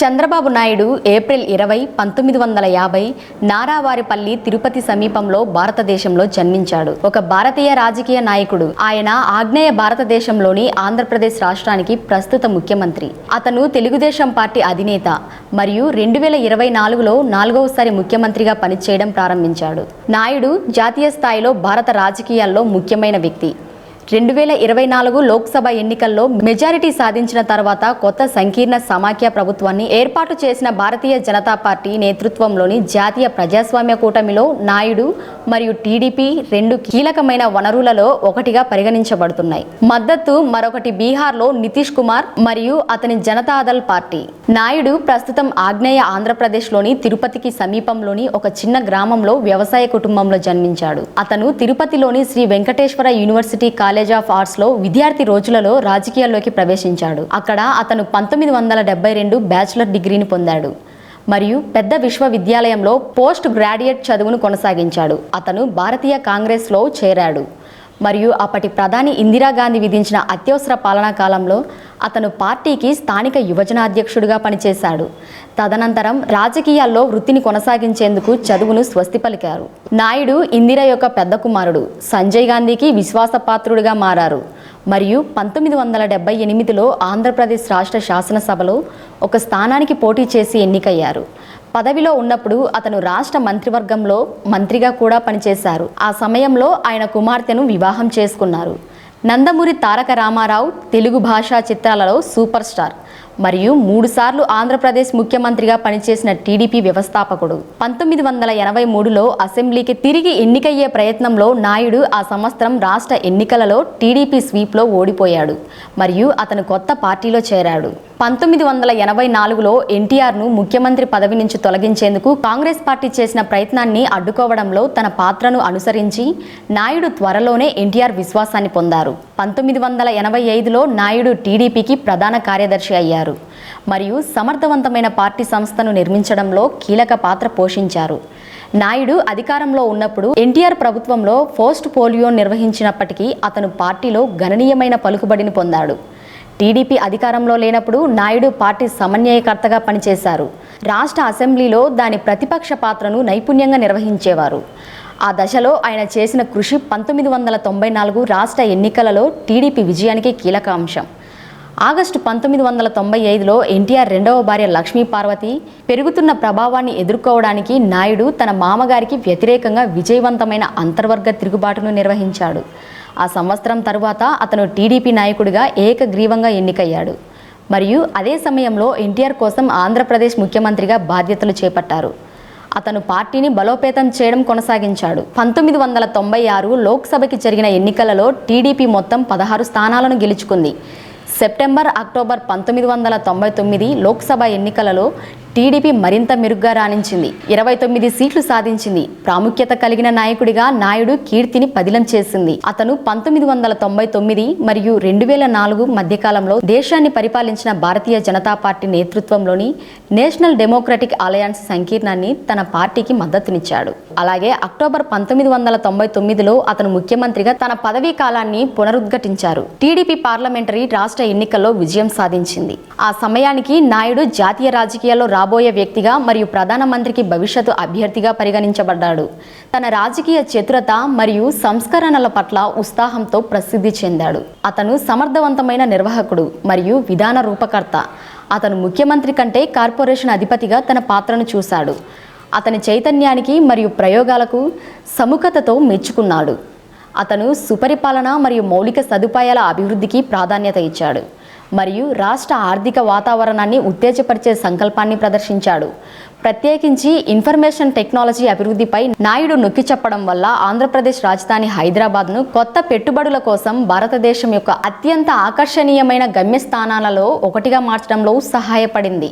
Chandrababu Naidu April ఇరవై పంతొమ్మిది వందల యాభై నారావారిపల్లి తిరుపతి సమీపంలో భారతదేశంలో జన్మించాడు. ఒక భారతీయ రాజకీయ నాయకుడు. ఆయన ఆగ్నేయ భారతదేశంలోని ఆంధ్రప్రదేశ్ రాష్ట్రానికి ప్రస్తుత ముఖ్యమంత్రి. అతను తెలుగుదేశం పార్టీ అధినేత మరియు రెండు వేల ఇరవై నాలుగులో నాలుగవసారి ముఖ్యమంత్రిగా పనిచేయడం ప్రారంభించాడు. నాయుడు జాతీయ స్థాయిలో భారత రాజకీయాల్లో ముఖ్యమైన వ్యక్తి. రెండు వేల ఇరవై నాలుగు లోక్సభ ఎన్నికల్లో మెజారిటీ సాధించిన తర్వాత కొత్త సంకీర్ణ సమాఖ్య ప్రభుత్వాన్ని ఏర్పాటు చేసిన భారతీయ జనతా పార్టీ నేతృత్వంలోని జాతీయ ప్రజాస్వామ్య కూటమిలో నాయుడు మరియు టీడీపీ రెండు కీలకమైన వనరులలో ఒకటిగా పరిగణించబడుతున్నాయి. మద్దతు మరొకటి బీహార్లో నితీష్ కుమార్ మరియు అతని జనతాదళ్ పార్టీ. నాయుడు ప్రస్తుతం ఆగ్నేయ ఆంధ్రప్రదేశ్లోని తిరుపతికి సమీపంలోని ఒక చిన్న గ్రామంలో వ్యవసాయ కుటుంబంలో జన్మించాడు. అతను తిరుపతిలోని Sri Venkateswara university college college of ఆర్ట్స్లో విద్యార్థి రోజులలో రాజకీయాల్లోకి ప్రవేశించాడు. అక్కడ అతను పంతొమ్మిది వందల డెబ్బై రెండు బ్యాచిలర్ డిగ్రీని పొందాడు. మరియు పెద్ద విశ్వవిద్యాలయంలో పోస్ట్ గ్రాడ్యుయేట్ చదువును కొనసాగించాడు. అతను భారతీయ కాంగ్రెస్లో చేరాడు. మరియు అప్పటి ప్రధాని ఇందిరాగాంధీ విధించిన అత్యవసర పాలనా కాలంలో అతను పార్టీకి స్థానిక యువజనాధ్యక్షుడిగా పనిచేశాడు. తదనంతరం రాజకీయాల్లో వృత్తిని కొనసాగించేందుకు చదువును స్వస్తి పలికారు. నాయుడు ఇందిర యొక్క పెద్ద కుమారుడు సంజయ్ గాంధీకి విశ్వాసపాత్రుడిగా మారారు. మరియు పంతొమ్మిది వందల డెబ్బై ఎనిమిదిలో ఆంధ్రప్రదేశ్ రాష్ట్ర శాసనసభలో ఒక స్థానానికి పోటీ చేసి ఎన్నికయ్యారు. పదవిలో ఉన్నప్పుడు అతను రాష్ట్ర మంత్రివర్గంలో మంత్రిగా కూడా పనిచేశారు. ఆ సమయంలో ఆయన కుమార్తెను వివాహం చేసుకున్నారు. నందమూరి తారక రామారావు తెలుగు భాషా చిత్రాలలో సూపర్ స్టార్. మరియు మూడుసార్లు ఆంధ్రప్రదేశ్ ముఖ్యమంత్రిగా పనిచేసిన టీడీపీ వ్యవస్థాపకుడు. పంతొమ్మిది వందల ఎనభై మూడులో అసెంబ్లీకి తిరిగి ఎన్నికయ్యే ప్రయత్నంలో నాయుడు ఆ సంవత్సరం రాష్ట్ర ఎన్నికలలో టీడీపీ స్వీప్లో ఓడిపోయాడు మరియు అతను కొత్త పార్టీలో చేరాడు. పంతొమ్మిది వందల ఎనభై నాలుగులో ఎన్టీఆర్ను ముఖ్యమంత్రి పదవి నుంచి తొలగించేందుకు కాంగ్రెస్ పార్టీ చేసిన ప్రయత్నాన్ని అడ్డుకోవడంలో తన పాత్రను అనుసరించి నాయుడు త్వరలోనే ఎన్టీఆర్ విశ్వాసాన్ని పొందారు. పంతొమ్మిది వందల ఎనభై ఐదులో నాయుడు టీడీపీకి ప్రధాన కార్యదర్శి అయ్యారు. మరియు సమర్థవంతమైన పార్టీ సంస్థను నిర్మించడంలో కీలక పాత్ర పోషించారు. నాయుడు అధికారంలో ఉన్నప్పుడు ఎన్టీఆర్ ప్రభుత్వంలో పోస్ట్ పోలియో నిర్వహించినప్పటికీ అతను పార్టీలో గణనీయమైన పలుకుబడిని పొందాడు. టీడీపీ అధికారంలో లేనప్పుడు నాయుడు పార్టీ సమన్వయకర్తగా పనిచేశారు. రాష్ట్ర అసెంబ్లీలో దాని ప్రతిపక్ష పాత్రను నైపుణ్యంగా నిర్వహించేవారు. ఆ దశలో ఆయన చేసిన కృషి పంతొమ్మిది వందల తొంభై నాలుగు రాష్ట్ర ఎన్నికలలో టీడీపీ విజయానికి కీలక అంశం. ఆగస్టు పంతొమ్మిది వందల తొంభై ఐదులో ఎన్టీఆర్ రెండవ భార్య లక్ష్మీ పార్వతి పెరుగుతున్న ప్రభావాన్ని ఎదుర్కోవడానికి నాయుడు తన మామగారికి వ్యతిరేకంగా విజయవంతమైన అంతర్వర్గ తిరుగుబాటును నిర్వహించాడు. ఆ సంవత్సరం తరువాత అతను టీడీపీ నాయకుడిగా ఏకగ్రీవంగా ఎన్నికయ్యాడు. మరియు అదే సమయంలో ఎన్టీఆర్ కోసం ఆంధ్రప్రదేశ్ ముఖ్యమంత్రిగా బాధ్యతలు చేపట్టారు. అతను పార్టీని బలోపేతం చేయడం కొనసాగించాడు. పంతొమ్మిది వందల తొంభై ఆరు లోక్సభకి జరిగిన ఎన్నికలలో టీడీపీ మొత్తం పదహారు స్థానాలను గెలుచుకుంది. సెప్టెంబర్ అక్టోబర్ పంతొమ్మిది వందల తొంభై తొమ్మిది లోక్సభ ఎన్నికలలో టీడీపీ మరింత మెరుగ్గా రాణించింది. ఇరవై తొమ్మిది సీట్లు సాధించింది. ప్రాముఖ్యత కలిగిన నాయకుడిగా నాయుడు కీర్తిని పదిలం చేసింది. అతను పంతొమ్మిది వందల తొంభై తొమ్మిది మరియు రెండు వేల నాలుగు మధ్యకాలంలో దేశాన్ని పరిపాలించిన భారతీయ జనతా పార్టీ నేతృత్వంలోని నేషనల్ డెమోక్రటిక్ అలయన్స్ సంకీర్ణాన్ని తన పార్టీకి మద్దతునిచ్చాడు. అలాగే అక్టోబర్ పంతొమ్మిది వందల తొంభై తొమ్మిదిలో అతను ముఖ్యమంత్రిగా తన పదవీ కాలాన్ని పునరుద్ఘాటించారు. టీడీపీ పార్లమెంటరీ రాష్ట్ర ఎన్నికల్లో విజయం సాధించింది. ఆ సమయానికి నాయుడు జాతీయ రాజకీయాల్లో రాబోయే వ్యక్తిగా మరియు ప్రధానమంత్రికి భవిష్యత్తు అభ్యర్థిగా పరిగణించబడ్డాడు. తన రాజకీయ చతురత మరియు సంస్కరణల పట్ల ఉత్సాహంతో ప్రసిద్ధి చెందాడు. అతను సమర్థవంతమైన నిర్వాహకుడు మరియు విధాన రూపకర్త. అతను ముఖ్యమంత్రి కంటే కార్పొరేషన్ అధిపతిగా తన పాత్రను చూశాడు. అతని చైతన్యానికి మరియు ప్రయోగాలకు సముఖతతో మెచ్చుకున్నాడు. అతను సుపరిపాలన మరియు మౌలిక సదుపాయాల అభివృద్ధికి ప్రాధాన్యత ఇచ్చాడు. మరియు రాష్ట్ర ఆర్థిక వాతావరణాన్ని ఉత్తేజపరిచే సంకల్పాన్ని ప్రదర్శించాడు. ప్రత్యేకించి ఇన్ఫర్మేషన్ టెక్నాలజీ అభివృద్ధిపై నాయుడు నొక్కి చెప్పడం వల్ల ఆంధ్రప్రదేశ్ రాజధాని హైదరాబాద్ను కొత్త పెట్టుబడుల కోసం భారతదేశం యొక్క అత్యంత ఆకర్షణీయమైన గమ్యస్థానాలలో ఒకటిగా మార్చడంలో సహాయపడింది.